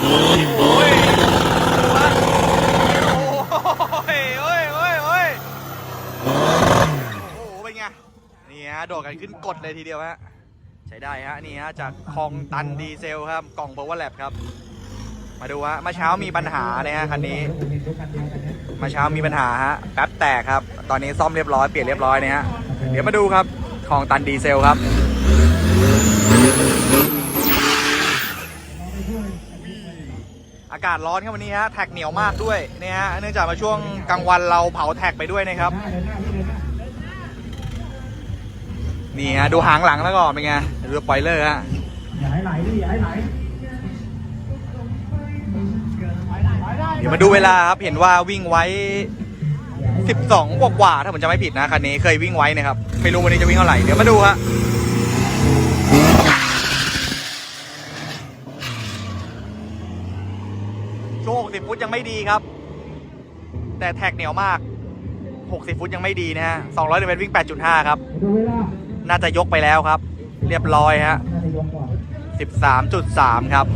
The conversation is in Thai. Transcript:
โอ้ยดูฮะโอ้ยโอ้ยโอ้ยโอ้ยโอ้โหเป็นไงนี่ฮะโดดกันขึ้นกดเลยทีเดียวฮะใช้ได้ฮะนี่ฮะจากคลองตันดีเซลครับกล่อง power lab ครับ มาดูฮะเมื่อเช้ามีปัญหาเนี่ยฮะคันนี้เมื่อเช้ามีปัญหาฮะแป๊บแตกครับ ตอนนี้ซ่อมเรียบร้อยเปลี่ยนเรียบร้อยเนี่ยฮะเดี๋ยวมาดูครับคลองตันดีเซลครับ อากาศร้อนครับวันนี้ฮะแท็กเหนียวมากด้วยเนี่ยฮะเนื่องจากมาช่วงกลางวันเราเผาแท็กไปด้วยนะครับนี่ฮะดูหางหลังแล้วก่อนเป็นไงดูสปอยเลอร์ฮะอย่าให้ไหลดิอย่าให้ไหลเดี๋ยวมาดูเวลาครับเห็นว่าวิ่งไว้ 12กว่ากว่าถ้าผมจะไม่ผิดนะคันนี้เคยวิ่งไว้นะครับไม่รู้วันนี้จะวิ่งเท่าไหร่เดี๋ยวมาดูฮะ ช่วง60 ฟุตยังไม่ดีครับ แต่แท็กเหนียวมาก 60 ฟุตยังไม่ดีนะฮะ200เมตรวิ่ง 8.5 ครับ น่าจะยกไปแล้วครับ เรียบร้อยฮะ13.3 ครับ